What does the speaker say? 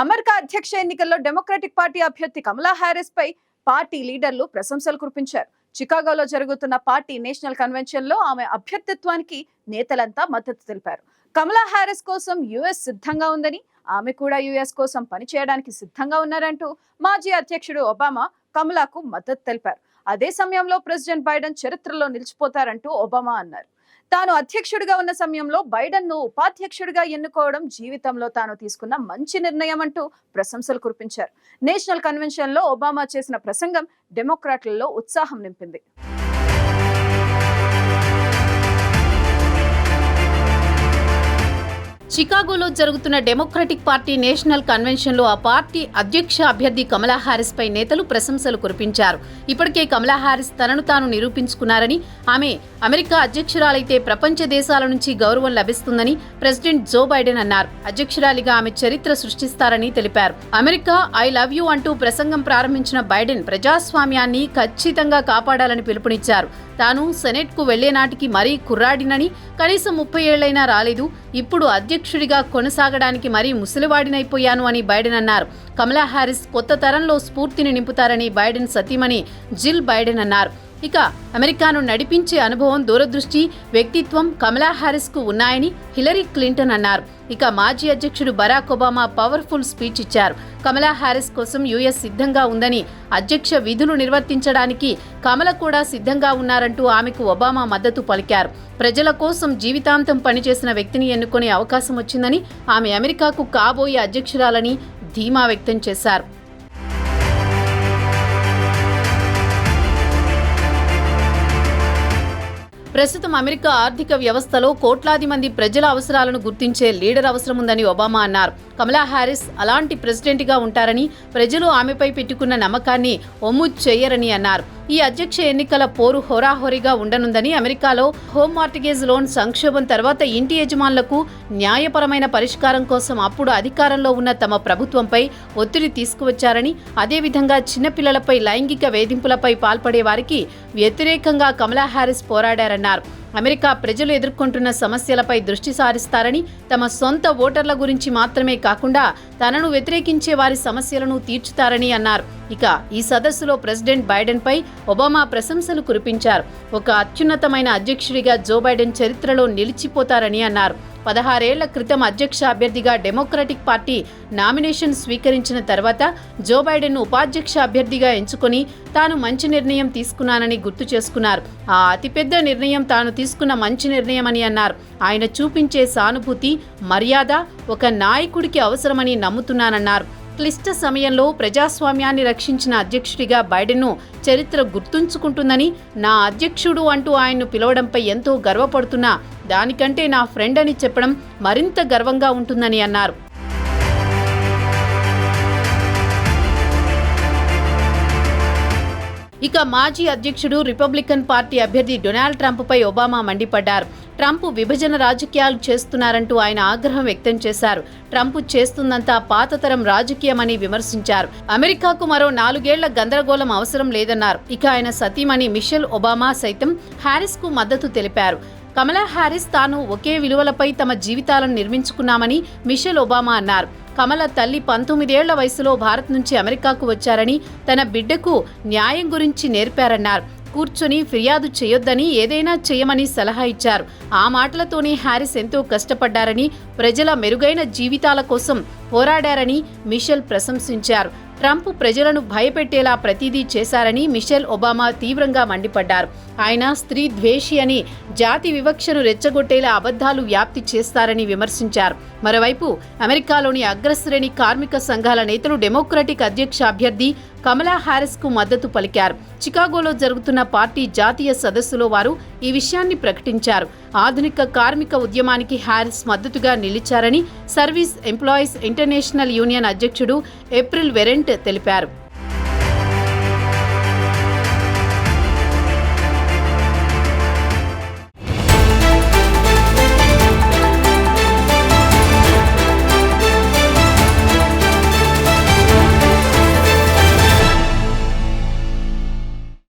America అధ్యక్ష ఎన్నికల్లో democratic party అభ్యర్థి కమలా హారిస్ పై పార్టీ లీడర్లు ప్రశంసలు కురిపించారు. చికాగోలో జరుగుతున్న పార్టీ నేషనల్ కన్వెన్షన్లో ఆమె అభ్యర్థిత్వానికి నేతలంతా మద్దతు తెలిపారు. కమలా హారిస్ కోసం యుఎస్ సిద్ధంగా ఉందని ఆమె కూడా యుఎస్ కోసం పనిచేయడానికి సిద్ధంగా ఉన్నారంటూ మాజీ అధ్యక్షుడు ఒబామా కమలాకు మద్దతు తెలిపారు. అదే సమయంలో ప్రెసిడెంట్ బైడెన్ చరిత్రలో నిలిచిపోతారంటూ ఒబామా అన్నారు. తాను అధ్యక్షుడిగా ఉన్న సమయంలో బైడెన్ను ఉపాధ్యక్షుడిగా ఎన్నుకోవడం జీవితంలో తాను తీసుకున్న మంచి నిర్ణయం అంటూ ప్రశంసలు కురిపించారు. నేషనల్ కన్వెన్షన్లో ఒబామా చేసిన ప్రసంగం డెమోక్రాట్లలో ఉత్సాహం నింపింది. చికాగోలో జరుగుతున్న డెమోక్రటిక్ పార్టీ నేషనల్ కన్వెన్షన్లో ఆ పార్టీ అధ్యక్ష అభ్యర్థి కమలా హారిస్ పై నేతలు ప్రశంసలు కురిపించారు. ఇప్పటికే కమలా హారిస్ తనను తాను నిరూపించుకున్నారని ఆమె అమెరికా అధ్యక్షురాలైతే ప్రపంచ దేశాల నుంచి గౌరవం లభిస్తుందని ప్రెసిడెంట్ జో బైడెన్ అన్నారు. అధ్యక్షురాలిగా ఆమె చరిత్ర సృష్టిస్తారని తెలిపారు. అమెరికా ఐ లవ్ యూ అంటూ ప్రసంగం ప్రారంభించిన బైడెన్ ప్రజాస్వామ్యాన్ని ఖచ్చితంగా కాపాడాలని పిలుపునిచ్చారు. తాను సెనెట్కు వెళ్ళే నాటికి మరీ కుర్రాడినని కనీసం ముప్పై ఏళ్ళైనా రాలేదు. ఇప్పుడు అధ్యక్ష అధ్యక్షుడిగా కొనసాగడానికి మరీ ముసలివాడినైపోయాను అని బైడెన్ అన్నారు. కమలా హ్యారిస్ కొత్త తరంలో స్ఫూర్తిని నింపుతారని బైడెన్ సతీమణి జిల్ బైడెన్ అన్నారు. ఇక అమెరికాను నడిపించే అనుభవం దూరదృష్టి వ్యక్తిత్వం కమలా హారిస్కు ఉన్నాయని హిలరీ క్లింటన్ అన్నారు. ఇక మాజీ అధ్యక్షుడు బరాక్ ఒబామా పవర్ఫుల్ స్పీచ్ ఇచ్చారు. కమలా హారిస్ కోసం యుఎస్ సిద్ధంగా ఉందని అధ్యక్ష విధులు నిర్వర్తించడానికి కమల కూడా సిద్ధంగా ఉన్నారంటూ ఆమెకు ఒబామా మద్దతు పలికారు. ప్రజల కోసం జీవితాంతం పనిచేసిన వ్యక్తిని ఎన్నుకునే అవకాశం వచ్చిందని ఆమె అమెరికాకు కాబోయే అధ్యక్షురాలని ధీమా వ్యక్తం చేశారు. ప్రస్తుతం అమెరికా ఆర్థిక వ్యవస్థలో కోట్లాది మంది ప్రజల అవసరాలను గుర్తించే లీడర్ అవసరముందని ఒబామా అన్నారు. కమలా హ్యారిస్ అలాంటి ప్రెసిడెంట్గా ఉంటారని ప్రజలు ఆమెపై పెట్టుకున్న నమ్మకాన్ని ఒమ్ము చేయరని అన్నారు. ఈ అధ్యక్ష ఎన్నికల పోరు హోరాహోరీగా ఉండనుందని అమెరికాలో హోమ్ మార్టిగేజ్ లోన్ సంక్షోభం తర్వాత ఇంటి యజమానులకు న్యాయపరమైన పరిష్కారం కోసం అప్పుడు అధికారంలో ఉన్న తమ ప్రభుత్వంపై ఒత్తిడి తీసుకువచ్చారని అదేవిధంగా చిన్నపిల్లలపై లైంగిక వేధింపులపై పాల్పడే వారికి వ్యతిరేకంగా కమలా హ్యారిస్ పోరాడారన్నారు. అమెరికా ప్రజలు ఎదుర్కొంటున్న సమస్యలపై దృష్టి సారిస్తారని తమ సొంత ఓటర్ల గురించి మాత్రమే కాకుండా తనను వ్యతిరేకించే వారి సమస్యలను తీర్చుతారని అన్నారు. ఇక ఈ సదస్సులో ప్రెసిడెంట్ బైడెన్ పై ఒబామా ప్రశంసలు కురిపించారు. ఒక అత్యున్నతమైన అధ్యక్షుడిగా జో బైడెన్ చరిత్రలో నిలిచిపోతారని అన్నారు. పదహారేళ్ళ క్రితం అధ్యక్ష అభ్యర్థిగా డెమోక్రటిక్ పార్టీ నామినేషన్ స్వీకరించిన తర్వాత జో బైడెన్ ఉపాధ్యక్ష అభ్యర్థిగా ఎంచుకొని తాను మంచి నిర్ణయం తీసుకున్నానని గుర్తు చేసుకున్నారు. ఆ అతిపెద్ద నిర్ణయం తాను తీసుకున్న మంచి నిర్ణయమని అన్నారు. ఆయన చూపించే సానుభూతి మర్యాద ఒక నాయకుడికి అవసరమని నమ్ముతున్నానన్నారు. క్లిష్ట సమయంలో ప్రజాస్వామ్యాన్ని రక్షించిన అధ్యక్షుడిగా బైడెన్ను చరిత్ర గుర్తుంచుకుంటుందని నా అధ్యక్షుడు అంటూ ఆయన్ను పిలవడంపై ఎంతో గర్వపడుతున్నా దానికంటే నా ఫ్రెండ్ అని చెప్పడం మరింత గర్వంగా ఉంటుందని అన్నారు. ఇక మాజీ అధ్యక్షుడు రిపబ్లికన్ పార్టీ అభ్యర్థి డొనాల్డ్ ట్రంప్పై ఒబామా మండిపడ్డారు. ట్రంప్ విభజన రాజకీయాలు చేస్తున్నారంటూ ఆయన ఆగ్రహం వ్యక్తం చేశారు. ట్రంప్ చేస్తుందంతా పాతతరం రాజకీయమని విమర్శించారు. అమెరికాకు మరో నాలుగేళ్ళ గందరగోళం అవసరం లేదన్నారు. ఇక ఆయన సతీమణి మిషెల్ ఒబామా సైతం హ్యారిస్కు మద్దతు తెలిపారు. కమలా హ్యారిస్ తాను ఒకే విలువలపై తమ జీవితాలను నిర్మించుకున్నామని మిషెల్ ఒబామా అన్నారు. కమల తల్లి పంతొమ్మిదేళ్ళ వయసులో భారత్ నుంచి అమెరికాకు వచ్చారని తన బిడ్డకు న్యాయం గురించి నేర్పారన్నారు. కూర్చొని ఫిర్యాదు చేయొద్దని ఏదైనా చేయమని సలహా ఇచ్చారు. ఆ మాటలతోనే హ్యారిస్ ఎంతో కష్టపడ్డారని ప్రజల మెరుగైన జీవితాల కోసం పోరాడారని మిషెల్ ప్రశంసించారు. ట్రంప్ ప్రజలను భయపెట్టేలా ప్రతిదీ చేశారని మిషెల్ ఒబామా తీవ్రంగా మండిపడ్డారు. ఆయన స్త్రీ ద్వేషి అని జాతి వివక్షను రెచ్చగొట్టేలా అబద్ధాలు వ్యాప్తి చేస్తారని విమర్శించారు. మరోవైపు అమెరికాలోని అగ్రశ్రేణి కార్మిక సంఘాల నేతలు డెమోక్రటిక్ అధ్యక్ష అభ్యర్థి కమలా హ్యారిస్కు మద్దతు పలికారు. చికాగోలో జరుగుతున్న పార్టీ జాతీయ సదస్సులో వారు ఈ విషయాన్ని ప్రకటించారు. ఆధునిక కార్మిక ఉద్యమానికి హారిస్ మద్దతుగా నిలిచారని సర్వీస్ ఎంప్లాయీస్ ఇంటర్నేషనల్ యూనియన్ అధ్యక్షుడు ఏప్రిల్ వెరెంట్ తెలిపారు.